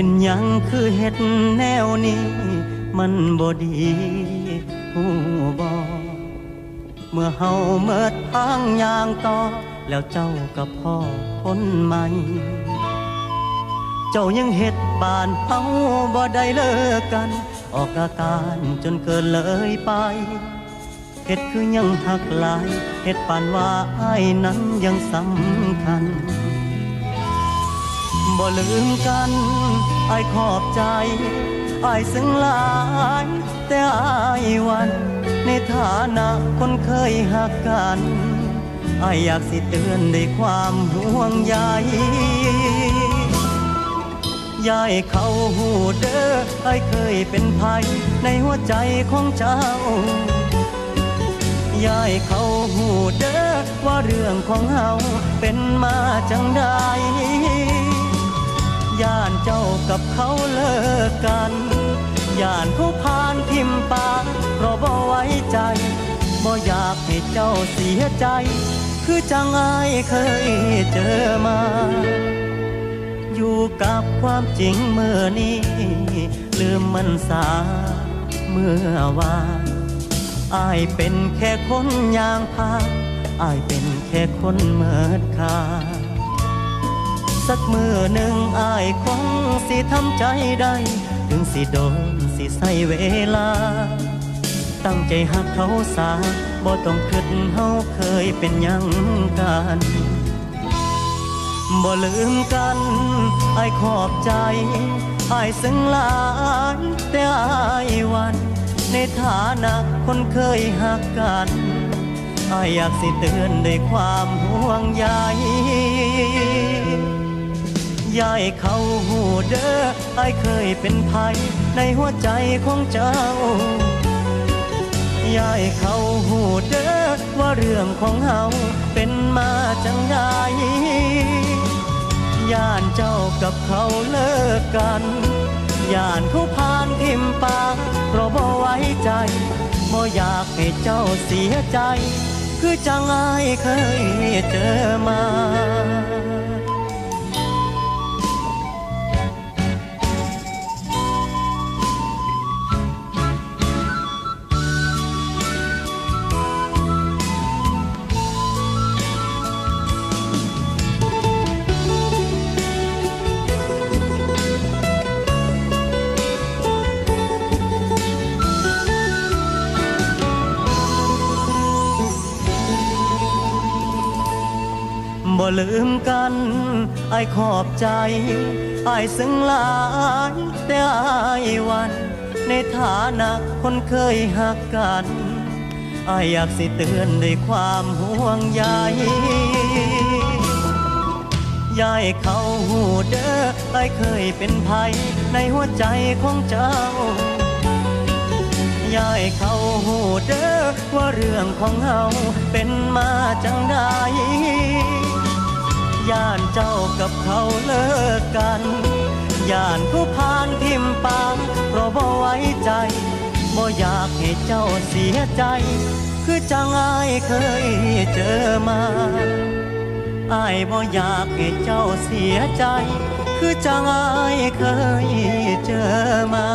เป็นยังคือเฮ็ดแนวนี้ มันบ่ดีหูบอเมื่อเฮาเมิดทางยางต่อ แล้วเจ้ากับพ่อคนใหม่ เจ้ายังเฮ็ดบานเฮาบ่ได้เลิกกัน ออกอาการจนเกินเลยไปเฮ็ดคือยังหักหลายเฮ็ดปานว่าอ้ายนั้นยังสำคัญ บ่ลืมกันอายขอบใจอายซึ้งหลาย แต่อายวัน ในฐานะคนเคยหักกันอายอยากสิเตือนด้วยความห่วงใยยายเขาหูเด้อไอ้เคยเป็นภัยในหัวใจของเจ้ายายเขาหูเด้อว่าเรื่องของเฮาเป็นมาจังใด ย่านเจ้ากับเขาเลิกกันย่านเขาพานทิมปากเพราะบ่ไว้ใจบ่อยากให้เจ้าเสียใจ คือจังไอเคยเจอมา อยู่กับความจริงเมื่อนี้ ลืมมันสาเมื่อวานอายเป็นแค่คนยางพาอายเป็นแค่คนเมิดค่า สักมือหนึ่งอายคงสิทำใจได้ ถึงสิโดนสิใส่เวลา ตั้งใจหักเขาสาบ่ต้องคิดเฮาเคยเป็นยังกันบ่ลืมกันไอ้ายขอบใจไอ้ายซึ้งหลายแต่ไอ้ายวัน ในฐานะคนเคยหักกันไอ้ายอยากสิเตือนด้วยความห่วงใย ยายเขาหูเด้อไอ้ายเคยเป็นภัยในหัวใจของเจ้ายายเขาหูเด้อว่าเรื่องของเฮาเป็นมาจังใดย่านเจ้ากับเขาเลิกกันย่านเขาพานทิมปากเพราะบ่ไว้ใจบ่อยากให้เจ้าเสียใจ คือจังอายเคยเจอมา บ่ลืมกันไอายขอบใจไอายซึ้งหลายแต่ไอายวัน ในฐานะคนเคยหักกันไอายอยากสิเตือนด้วยความห่วงใยยายเขาหูเด้อไอายเคยเป็นภัยในหัวใจของเจ้ายายเขาหูเด้อว่าเรื่องของเฮาเป็นมาจังใด ย่านเจ้ากับเขาเลิกกันย่านผู้พานทิมปางเพราะบ่ไว้ใจบ่อยากให้เจ้าเสียใจ คือจังอายเคยเจอมาอายบ่อยากให้เจ้าเสียใจ คือจังอายเคยเจอมา